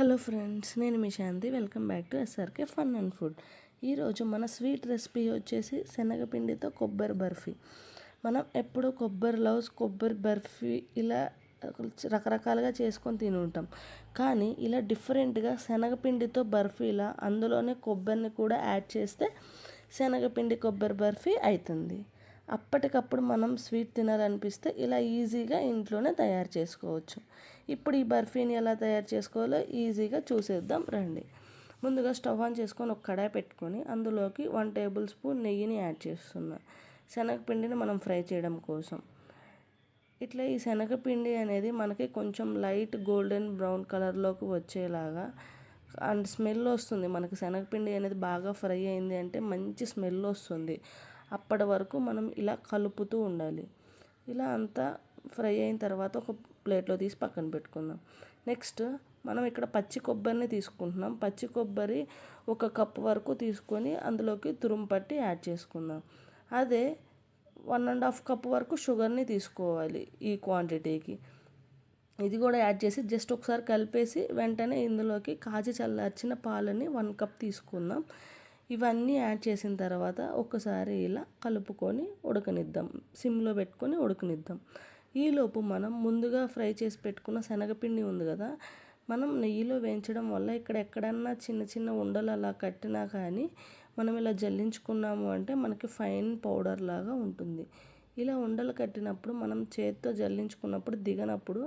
Hello friends నేను మీ Shanti. Welcome back to SRK fun and food. ఈరోజు మన sweet recipe వచ్చేసి శనగపిండితో కొబ్బరి బర్ఫీ. మనం ఎప్పుడు కొబ్బరి లవ్స్ కొబ్బరి బర్ఫీ ఇలా రకరకాలుగా చేసుకొని తిని ఉంటాం. కానీ ఇలా డిఫరెంట్గా శనగపిండితో బర్ఫీలా అందులోనే కొబ్బరిని కూడా యాడ్ చేస్తే శనగపిండి కొబ్బరి బర్ఫీ అవుతుంది అప్పటికప్పుడు మనం స్వీట్ తినాలనిపిస్తే ఇలా ఈజీగా ఇంట్లోనే తయారు చేసుకోవచ్చు. ఇప్పుడు ఈ బర్ఫీని ఎలా తయారు చేసుకోవాలో ఈజీగా చూసేద్దాం రండి. ముందుగా స్టవ్ ఆన్ చేసుకొని ఒక కడాయి పెట్టుకొని అందులోకి వన్ టేబుల్ స్పూన్ నెయ్యిని యాడ్ చేస్తున్నా. శనగపిండిని మనం ఫ్రై చేయడం కోసం. ఇట్లా ఈ శనగపిండి అనేది మనకి కొంచెం లైట్ గోల్డెన్ బ్రౌన్ కలర్లోకి వచ్చేలాగా అండ్ స్మెల్ వస్తుంది. మనకి శనగపిండి అనేది బాగా ఫ్రై అయింది అంటే మంచి స్మెల్ వస్తుంది. అప్పటి వరకు మనం ఇలా కలుపుతూ ఉండాలి. ఇలా అంతా ఫ్రై అయిన తర్వాత ఒక ప్లేట్లో తీసి పక్కన పెట్టుకుందాం. నెక్స్ట్ మనం ఇక్కడ పచ్చి కొబ్బరిని తీసుకుంటున్నాం. పచ్చి కొబ్బరి ఒక కప్ వరకు తీసుకొని అందులోకి తురుము పట్టి యాడ్ చేసుకుందాం. అదే వన్ అండ్ హాఫ్ కప్ వరకు షుగర్ని తీసుకోవాలి ఈ క్వాంటిటీకి. ఇది కూడా యాడ్ చేసి జస్ట్ ఒకసారి కలిపేసి వెంటనే ఇందులోకి కాచి చల్లార్చిన పాలని వన్ కప్ తీసుకుందాం. ఇవన్నీ యాడ్ చేసిన తర్వాత ఒకసారి ఇలా కలుపుకొని ఉడకనిద్దాం. సిమ్లో పెట్టుకొని ఉడకనిద్దాం. ఈలోపు మనం ముందుగా ఫ్రై చేసి పెట్టుకున్న శనగపిండి ఉంది కదా మనం నెయ్యిలో వేయించడం వల్ల ఇక్కడ ఎక్కడన్నా చిన్న చిన్న ఉండలు అలా కట్టినా కానీ మనం ఇలా జల్లించుకున్నాము అంటే మనకి ఫైన్ పౌడర్ లాగా ఉంటుంది. ఇలా ఉండలు కట్టినప్పుడు మనం చేతితో జల్లించుకున్నప్పుడు దిగనప్పుడు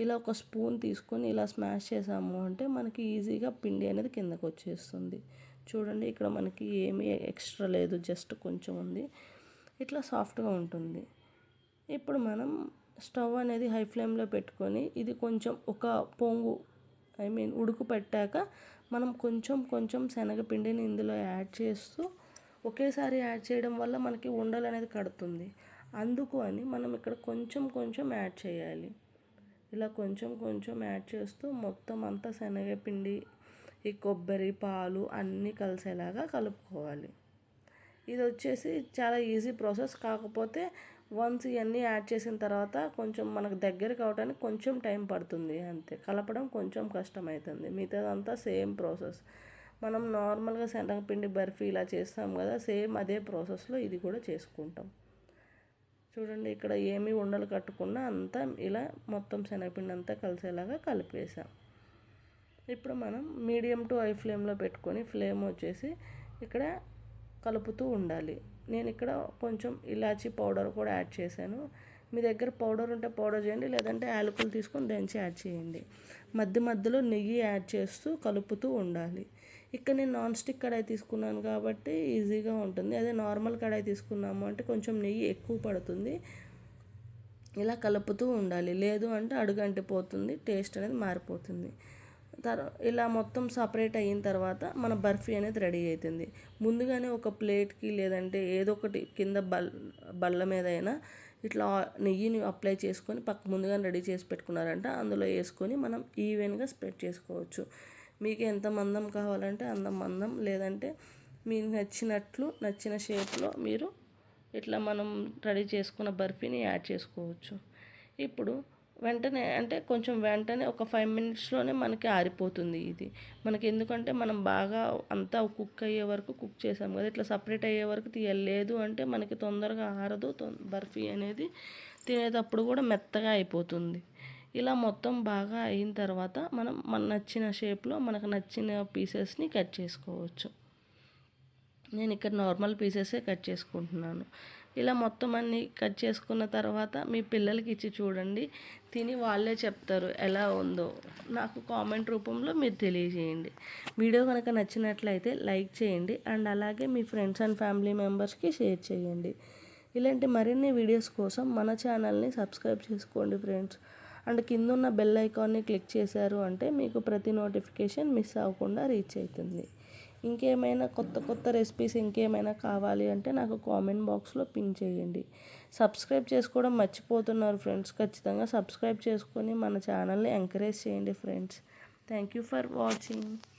ఇలా ఒక స్పూన్ తీసుకొని ఇలా స్మాష్ చేసాము అంటే మనకి ఈజీగా పిండి అనేది కిందకు వచ్చేస్తుంది చూడండి ఇక్కడ మనకి ఏమీ ఎక్స్ట్రా లేదు జస్ట్ కొంచెం ఉంది. ఇట్లా సాఫ్ట్గా ఉంటుంది. ఇప్పుడు మనం స్టవ్ అనేది హై ఫ్లేమ్లో పెట్టుకొని ఇది కొంచెం ఒక పొంగు ఐ మీన్ ఉడుకు పెట్టాక మనం కొంచెం కొంచెం శనగపిండిని ఇందులో యాడ్ చేస్తూ ఒకేసారి యాడ్ చేయడం వల్ల మనకి ఉండలు అనేది కడుతుంది. అందుకు అని మనం ఇక్కడ కొంచెం కొంచెం యాడ్ చేయాలి. ఇలా కొంచెం కొంచెం యాడ్ చేస్తూ మొత్తం అంతా శనగపిండి ఈ కొబ్బరి పాలు అన్నీ కలిసేలాగా కలుపుకోవాలి. ఇది వచ్చేసి చాలా ఈజీ ప్రాసెస్ కాకపోతే వన్స్ ఇవన్నీ యాడ్ చేసిన తర్వాత కొంచెం మనకు దగ్గరికి అవడానికి కొంచెం టైం పడుతుంది. అంతే. కలపడం కొంచెం కష్టమవుతుంది మిగతాదంతా సేమ్ ప్రాసెస్ మనం నార్మల్గా శనగపిండి బర్ఫీ ఇలా చేస్తాం కదా సేమ్ అదే ప్రాసెస్లో ఇది కూడా చేసుకుంటాం. చూడండి ఇక్కడ ఏమీ ఉండలు కట్టుకున్నా అంతా ఇలా మొత్తం శనగపిండి అంతా కలిసేలాగా కలిపేసాం ఇప్పుడు మనం మీడియం టు హై ఫ్లేమ్లో పెట్టుకొని ఫ్లేమ్ వచ్చేసి ఇక్కడ కలుపుతూ ఉండాలి. నేను ఇక్కడ కొంచెం ఇలాచీ పౌడర్ కూడా యాడ్ చేశాను. మీ దగ్గర పౌడర్ ఉంటే పౌడర్ చేయండి లేదంటే యాలకులు తీసుకొని దంచి యాడ్ చేయండి. మధ్య మధ్యలో నెయ్యి యాడ్ చేస్తూ కలుపుతూ ఉండాలి. ఇక్కడ నేను నాన్ స్టిక్ కడాయి తీసుకున్నాను కాబట్టి ఈజీగా ఉంటుంది. అదే నార్మల్ కడాయి తీసుకున్నాము అంటే కొంచెం నెయ్యి ఎక్కువ పడుతుంది. ఇలా కలుపుతూ ఉండాలి. లేదు అంటే అడుగంటిపోతుంది టేస్ట్ అనేది మారిపోతుంది. ఇలా మొత్తం సపరేట్ అయిన తర్వాత మన బర్ఫీ అనేది రెడీ అవుతుంది ముందుగానే ఒక ప్లేట్కి లేదంటే ఏదో ఒకటి కింద బల్ బల్ల మీద అయినా ఇట్లా నెయ్యిని అప్లై చేసుకొని పక్క ముందుగానే రెడీ చేసి పెట్టుకున్నారంటే. అందులో వేసుకొని మనం ఈవెన్గా స్ప్రెడ్ చేసుకోవచ్చు. మీకు ఎంత మందం కావాలంటే అంత మందం లేదంటే మీకు నచ్చినట్లు నచ్చిన షేప్లో మీరు ఇట్లా మనం రెడీ చేసుకున్న బర్ఫీని యాడ్ చేసుకోవచ్చు. ఇప్పుడు వెంటనే అంటే కొంచెం వెంటనే ఒక ఫైవ్ మినిట్స్లోనే మనకి ఆరిపోతుంది ఇది. మనకి ఎందుకంటే మనం బాగా అంతా కుక్ అయ్యే వరకు కుక్ చేసాం కదా. ఇట్లా సపరేట్ అయ్యే వరకు తీయలేదు అంటే మనకి తొందరగా ఆరదు. బర్ఫీ అనేది తినేటప్పుడు కూడా మెత్తగా అయిపోతుంది. ఇలా మొత్తం బాగా అయిన తర్వాత మనం మన నచ్చిన షేప్లో మనకు నచ్చిన పీసెస్ని కట్ చేసుకోవచ్చు. నేను ఇక్కడ నార్మల్ పీసెసే కట్ చేసుకుంటున్నాను. ఇలా మొత్తం అన్ని కట్ చేసుకున్న తర్వాత మీ పిల్లలకి ఇచ్చి చూడండి. తిని వాళ్ళే చెప్తారు ఎలా ఉందో. నాకు కామెంట్ రూపంలో మీరు తెలియజేయండి. వీడియో కనుక నచ్చినట్లయితే లైక్ చేయండి అండ్ అలాగే మీ ఫ్రెండ్స్ అండ్ ఫ్యామిలీ మెంబర్స్కి షేర్ చేయండి. ఇలాంటి మరిన్ని వీడియోస్ కోసం మన ఛానల్ని సబ్స్క్రైబ్ చేసుకోండి ఫ్రెండ్స్ అండ్ కింద ఉన్న బెల్ ఐకాన్ని క్లిక్ చేశారు అంటే మీకు ప్రతి నోటిఫికేషన్ మిస్ అవ్వకుండా రీచ్ అవుతుంది. ఇంకేమైనా కొత్త కొత్త రెసిపీస్ ఇంకేమైనా కావాలి అంటే నాకు కామెంట్ బాక్స్లో పిన్ చేయండి. సబ్స్క్రైబ్ చేసుకోవడం మర్చిపోతున్నారు ఫ్రెండ్స్ ఖచ్చితంగా సబ్స్క్రైబ్ చేసుకొని మన ఛానల్ని ఎంకరేజ్ చేయండి friends thank you for watching